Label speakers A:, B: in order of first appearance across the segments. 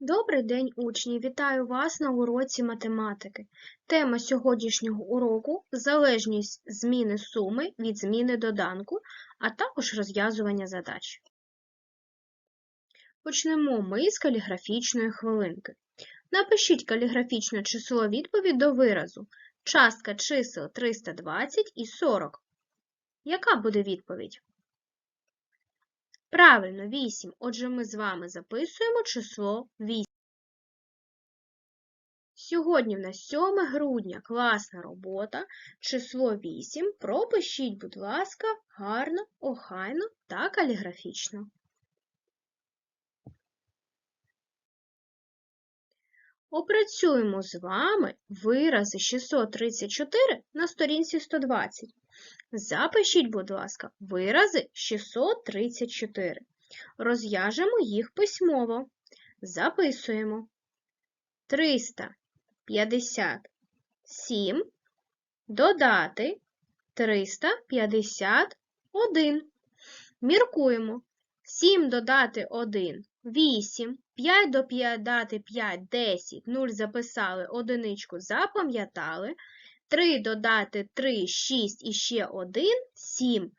A: Добрий день, учні! Вітаю вас на уроці математики. Тема сьогоднішнього уроку залежність зміни суми від зміни доданку, а також розв'язування задач. Почнемо ми з каліграфічної хвилинки. Напишіть каліграфічне число відповідь до виразу. Частка чисел 320 і 40. Яка буде відповідь? Правильно, 8. Отже, ми з вами записуємо число 8. Сьогодні в нас 7 грудня, класна робота, число 8. Пропишіть, будь ласка, гарно, охайно та каліграфічно. Опрацюємо з вами вирази 634 на сторінці 120. Запишіть, будь ласка, вирази 634. Розв'яжемо їх письмово. Записуємо. 357 додати 351. Міркуємо. 7 додати 1 8, 5 додати 5 10, 0 записали, одиничку запам'ятали. 3 додати 3, 6 і ще 1 7.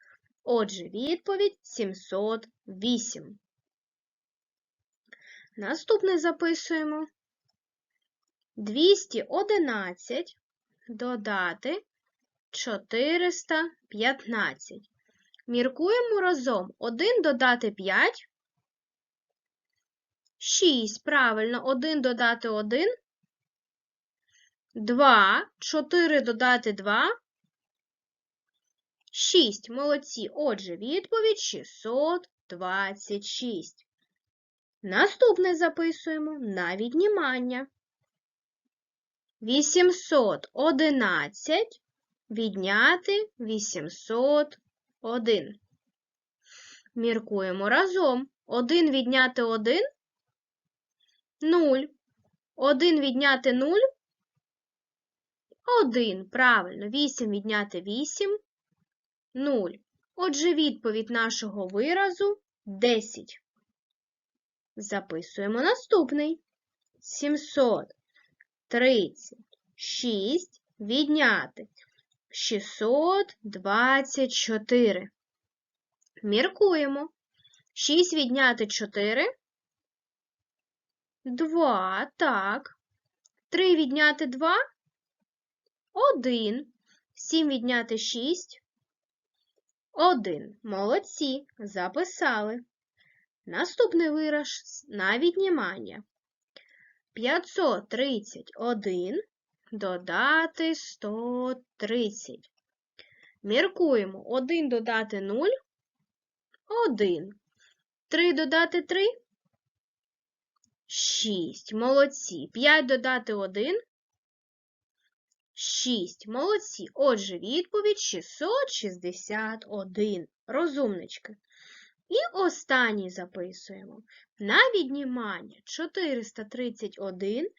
A: Отже, відповідь 708. Наступне записуємо. 211 додати 415. Міркуємо разом. 1 додати 5. 6. Правильно, 1 додати 1. 2, 4 додати 2, 6. Молодці. Отже, відповідь 626. Наступне записуємо на віднімання. 811 відняти 801. Міркуємо разом. 1 відняти 1 – 0. 1 відняти 0 1. Правильно. 8 відняти 8 – 0. Отже, відповідь нашого виразу 10. Записуємо наступний. 736 відняти 624. Міркуємо. 6 відняти 4 – 2. Так. 3 відняти 2 1. 7 відняти 6. 1. Молодці. Записали. Наступний вираз на віднімання. 531 додати 130. Міркуємо. 1 додати 0. 1. 3 додати 3. 6. Молодці. 5 додати 1. 6. Молодці. Отже, відповідь 661. Розумнички. І останній записуємо. На віднімання 431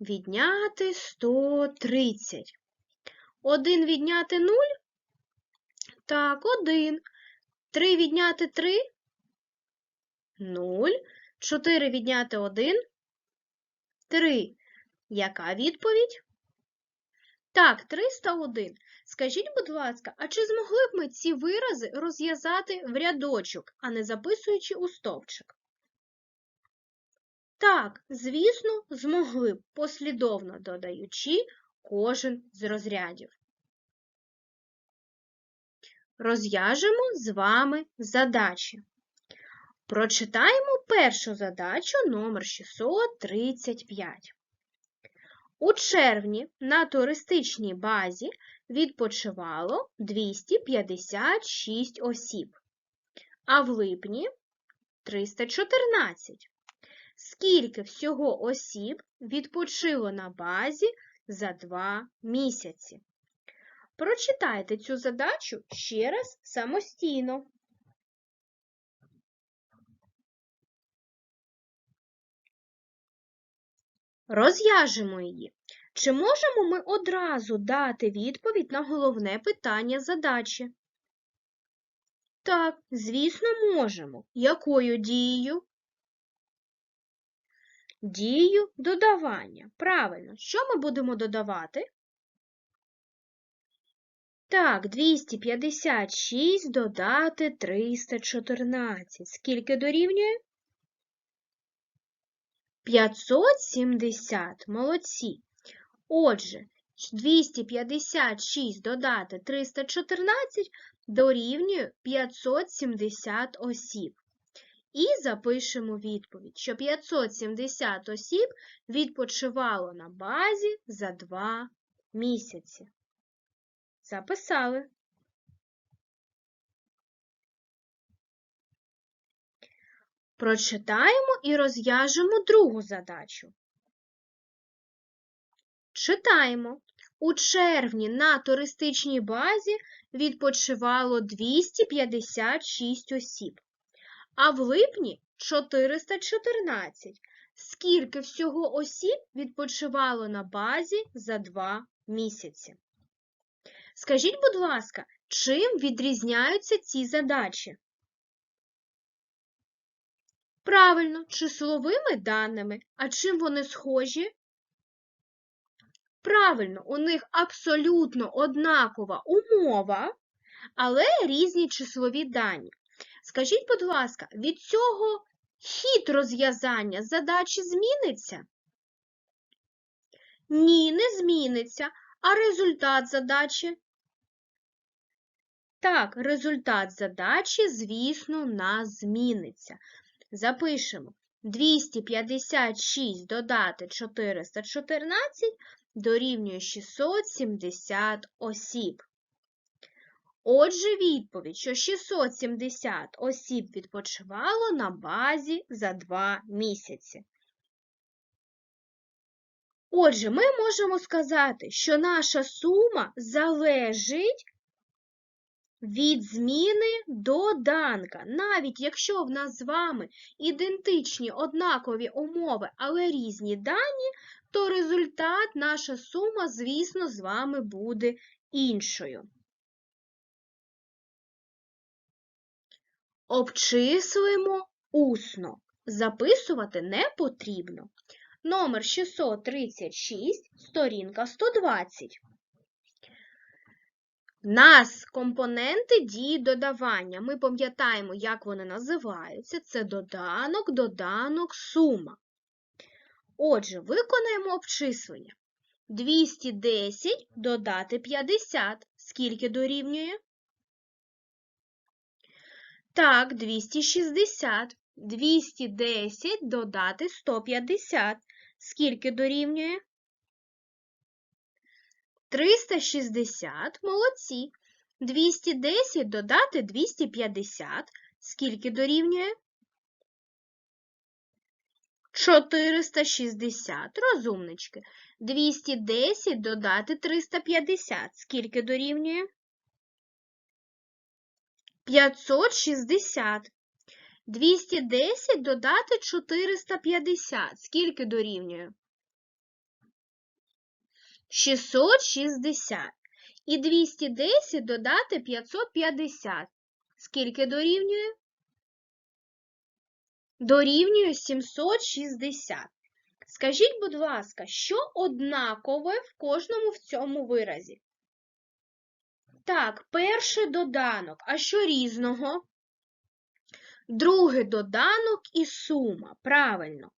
A: відняти 130. 1 відняти 0? Так, 1. 3 відняти 3? 0. 4 відняти 1? 3. Яка відповідь? Так, 301. Скажіть, будь ласка, а чи змогли б ми ці вирази розв'язати в рядочок, а не записуючи у стовпчик? Так, звісно, змогли б, послідовно додаючи кожен з розрядів. Розв'яжемо з вами задачі. Прочитаємо першу задачу номер 635. У червні на туристичній базі відпочивало 256 осіб, а в липні 314. Скільки всього осіб відпочило на базі за два місяці? Прочитайте цю задачу ще раз самостійно. Розв'яжемо її. Чи можемо ми одразу дати відповідь на головне питання задачі? Так, звісно, можемо. Якою дією? дію додавання. Правильно, що ми будемо додавати? Так, 256 додати 314. Скільки дорівнює? 570. Молодці. Отже, 256 додати 314 дорівнює 570 осіб. І запишемо відповідь, що 570 осіб відпочивало на базі за 2 місяці. Записали. Прочитаємо і розв'яжемо другу задачу. Читаємо. У червні на туристичній базі відпочивало 256 осіб, а в липні 414. Скільки всього осіб відпочивало на базі за два місяці? Скажіть, будь ласка, чим відрізняються ці задачі? Правильно, числовими даними. А чим вони схожі? Правильно, у них абсолютно однакова умова, але різні числові дані. Скажіть, будь ласка, від цього хід розв'язання задачі зміниться? Ні, не зміниться. А результат задачі? Так, результат задачі, звісно, нас зміниться. Запишемо 256 додати 414 дорівнює 670 осіб. Отже, відповідь, що 670 осіб відпочивало на базі за 2 місяці. Отже, ми можемо сказати, що наша сума залежить від зміни доданка. Навіть якщо в нас з вами ідентичні однакові умови, але різні дані, то результат, наша сума, звісно, з вами буде іншою. Обчислимо усно. Записувати не потрібно. Номер 636, сторінка 120. Нас компоненти дії додавання. Ми пам'ятаємо, як вони називаються. Це доданок, доданок, сума. Отже, виконаємо обчислення. 210 додати 50. Скільки дорівнює? Так, 260. 210 додати 150. Скільки дорівнює? 360. Молодці. 210 додати 250. Скільки дорівнює? 460. Розумнички. 210 додати 350. Скільки дорівнює? 560. 210 додати 450. Скільки дорівнює? 660. І 210 додати 550. Скільки дорівнює? Дорівнює 760. Скажіть, будь ласка, що однакове в кожному в цьому виразі? Так, перший доданок. А що різного? Другий доданок і сума. Правильно.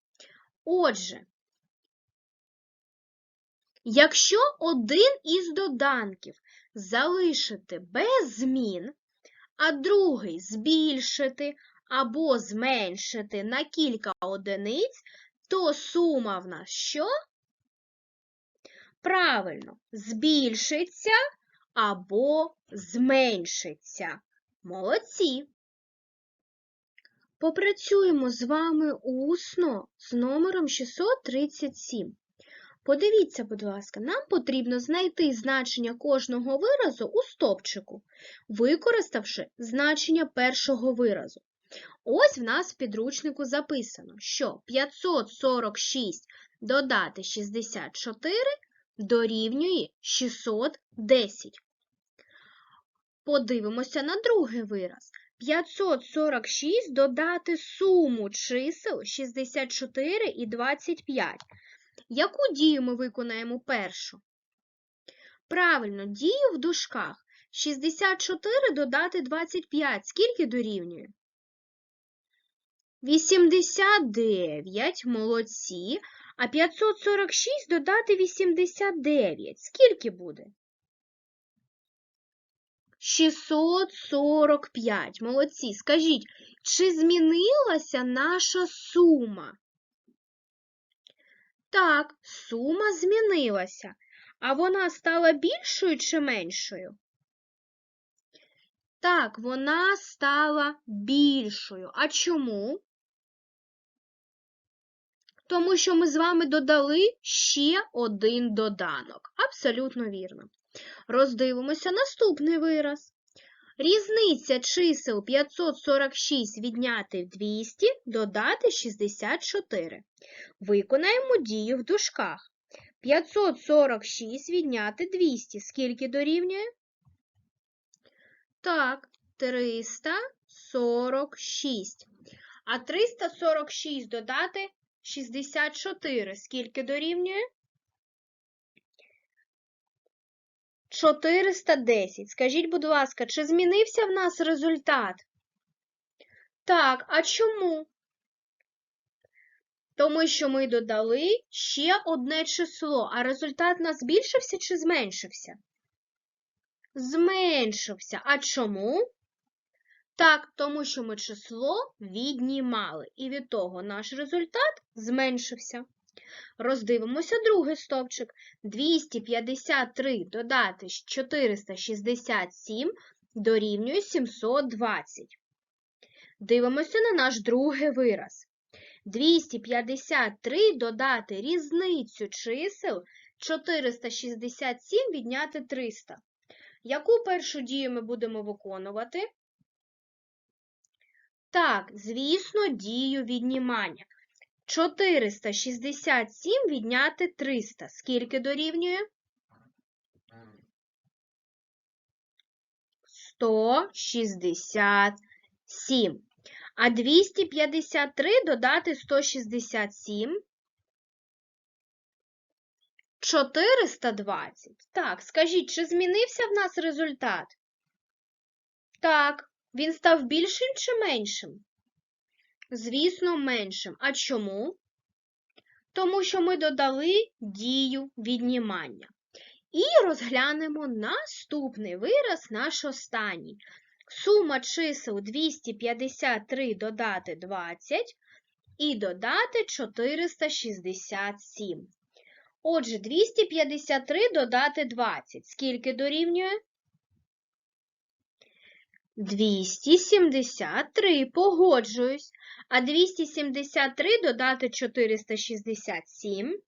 A: Отже, якщо один із доданків залишити без змін, а другий збільшити або зменшити на кілька одиниць, то сума в нас що? Правильно, збільшиться або зменшиться. Молодці! Попрацюємо з вами усно з номером 637. Подивіться, будь ласка, нам потрібно знайти значення кожного виразу у стопчику, використавши значення першого виразу. Ось в нас в підручнику записано, що 546 додати 64 дорівнює 610. Подивимося на другий вираз. 546 додати суму чисел 64 і 25. Яку дію ми виконаємо першу? Правильно, дію в дужках. 64 додати 25. Скільки дорівнює? 89. Молодці. А 546 додати 89. Скільки буде? 645. Молодці. Скажіть, чи змінилася наша сума? Так, сума змінилася. А вона стала більшою чи меншою? Так, вона стала більшою. А чому? Тому що ми з вами додали ще один доданок. Абсолютно вірно. Роздивимося наступний вираз. Різниця чисел 546 відняти 200 додати 64. Виконаємо дію в дужках. 546 відняти 200. Скільки дорівнює? Так, 346. А 346 додати 64. Скільки дорівнює? 410. Скажіть, будь ласка, чи змінився в нас результат? Так, а чому? Тому що ми додали ще одне число, а результат у нас збільшився чи зменшився? Зменшився. А чому? Так, тому що ми число віднімали, і від того наш результат зменшився. Роздивимося другий стовпчик. 253 додати 467 дорівнює 720. Дивимося на наш другий вираз. 253 додати різницю чисел 467 відняти 300. Яку першу дію ми будемо виконувати? Так, звісно, дію віднімання. 467 відняти 300. Скільки дорівнює? 167. А 253 додати 167. 420. Так, скажіть, чи змінився в нас результат? Так, він став більшим чи меншим? Звісно, меншим. А чому? Тому що ми додали дію віднімання. І розглянемо наступний вираз, наш останній. Сума чисел 253 додати 20 і додати 467. Отже, 253 додати 20. Скільки дорівнює? 273. Погоджуюсь. А 273 додати 467.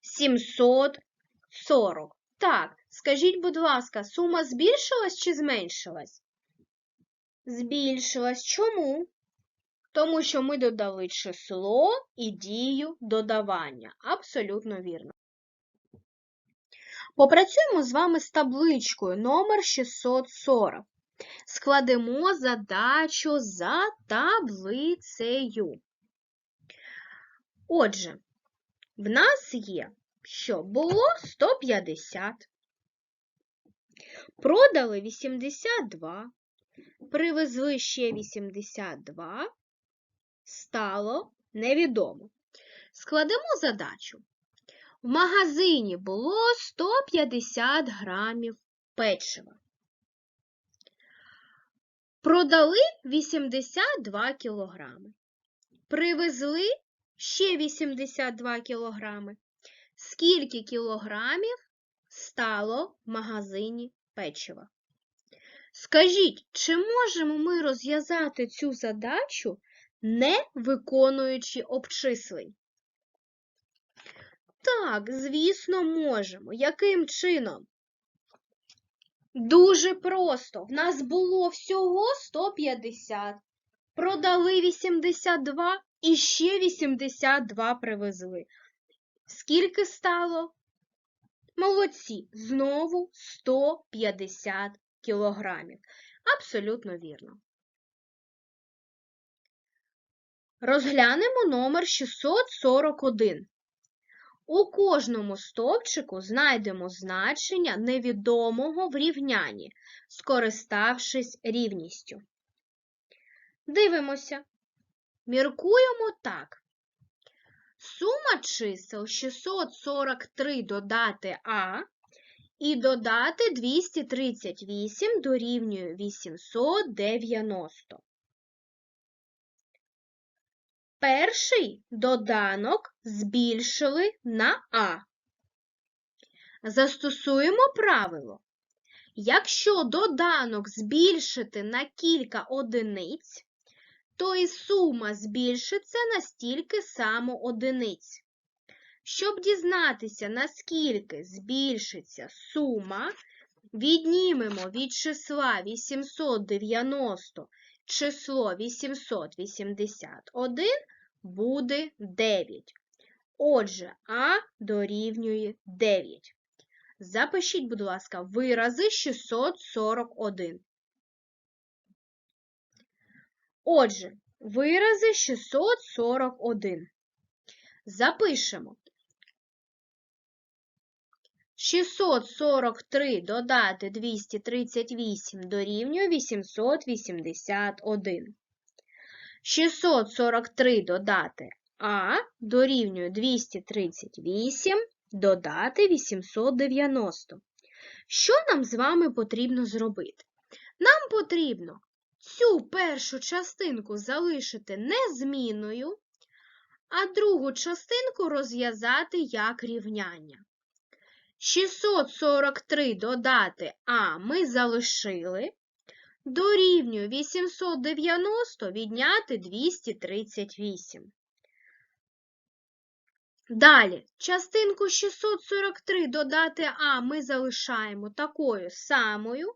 A: 740. Так, скажіть, будь ласка, сума збільшилась чи зменшилась? Збільшилась. Чому? Тому що ми додали число і дію додавання. Абсолютно вірно. Попрацюємо з вами з табличкою номер 640. Складемо задачу за таблицею. Отже, в нас є, що було 150. Продали 82, привезли ще 82, стало невідомо. Складемо задачу. В магазині було 150 грамів печива. Продали 82 кілограми. Привезли ще 82 кілограми. Скільки кілограмів стало в магазині печива? Скажіть, чи можемо ми розв'язати цю задачу, не виконуючи обчислень? Так, звісно, можемо. Яким чином? Дуже просто. В нас було всього 150. Продали 82 і ще 82 привезли. Скільки стало? Молодці. Знову 150 кілограмів. Абсолютно вірно. Розглянемо номер 641. У кожному стовпчику знайдемо значення невідомого в рівнянні, скориставшись рівністю. Дивимося. Міркуємо так. Сума чисел 643 додати А і додати 238 дорівнює 890. Перший доданок збільшили на А. Застосуємо правило. Якщо доданок збільшити на кілька одиниць, то і сума збільшиться на стільки само одиниць. Щоб дізнатися, наскільки збільшиться сума, віднімемо від числа 890 число 881 буде 9. Отже, А дорівнює 9. Запишіть, будь ласка, вирази 641. Отже, вирази 641. Запишемо. 643 додати 238 дорівнює 881. 643 додати А дорівнює 238 додати 890. Що нам з вами потрібно зробити? Нам потрібно цю першу частинку залишити незмінною, а другу частинку розв'язати як рівняння. 643 додати А ми залишили, дорівнює 890 відняти 238. Далі, частинку 643 додати А ми залишаємо такою самою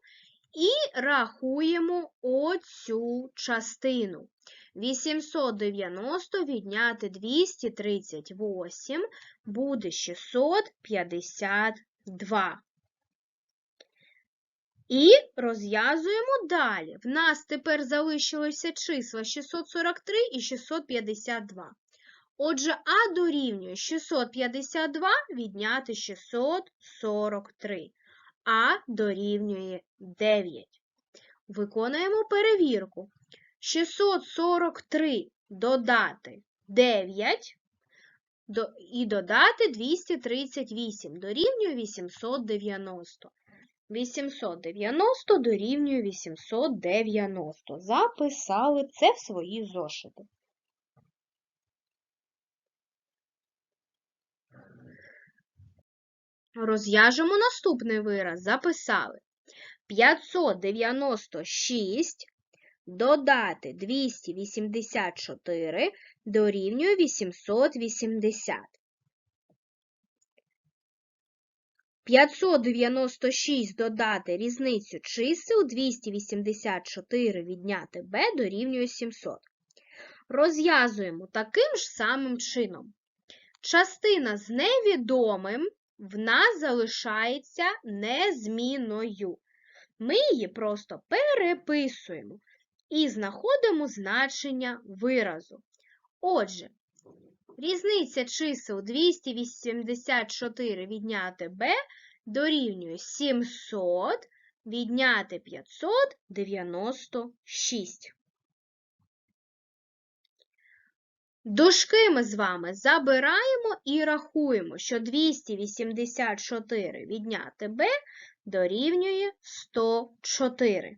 A: і рахуємо оцю частину. 890 відняти 238 буде 652. І розв'язуємо далі. В нас тепер залишилися числа 643 і 652. Отже, А дорівнює 652 відняти 643. А дорівнює 9. Виконуємо перевірку. 643 додати 9 і додати 238 дорівнює 890. 890 дорівнює 890. Записали це в свої зошити. Розв'яжемо наступний вираз. Записали. 596 додати 284 дорівнює 880. 596 додати різницю чисел 284 відняти b дорівнює 700. Розв'язуємо таким ж самим чином. Частина з невідомим в нас залишається незмінною. Ми її просто переписуємо і знаходимо значення виразу. Отже, різниця чисел 284 відняти b дорівнює 700 відняти 596. Дужки ми з вами забираємо і рахуємо, що 284 відняти b дорівнює 104.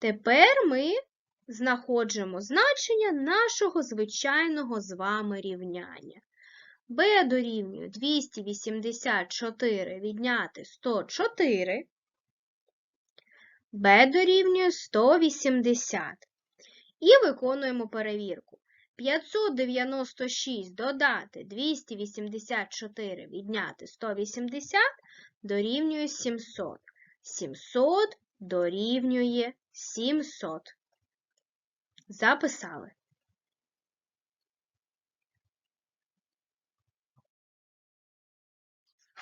A: Тепер ми знаходимо значення нашого звичайного з вами рівняння. b дорівнює 284 відняти 104, b дорівнює 180. І виконуємо перевірку. 596 додати 284 відняти 180 дорівнює 700. 700 дорівнює 700. Записали.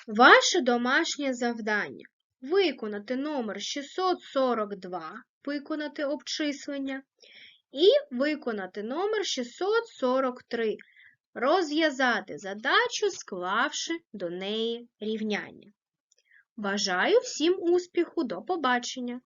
A: Ваше домашнє завдання. виконати номер 642, виконати обчислення, і виконати номер 643, розв'язати задачу, склавши до неї рівняння. Бажаю всім успіху, до побачення!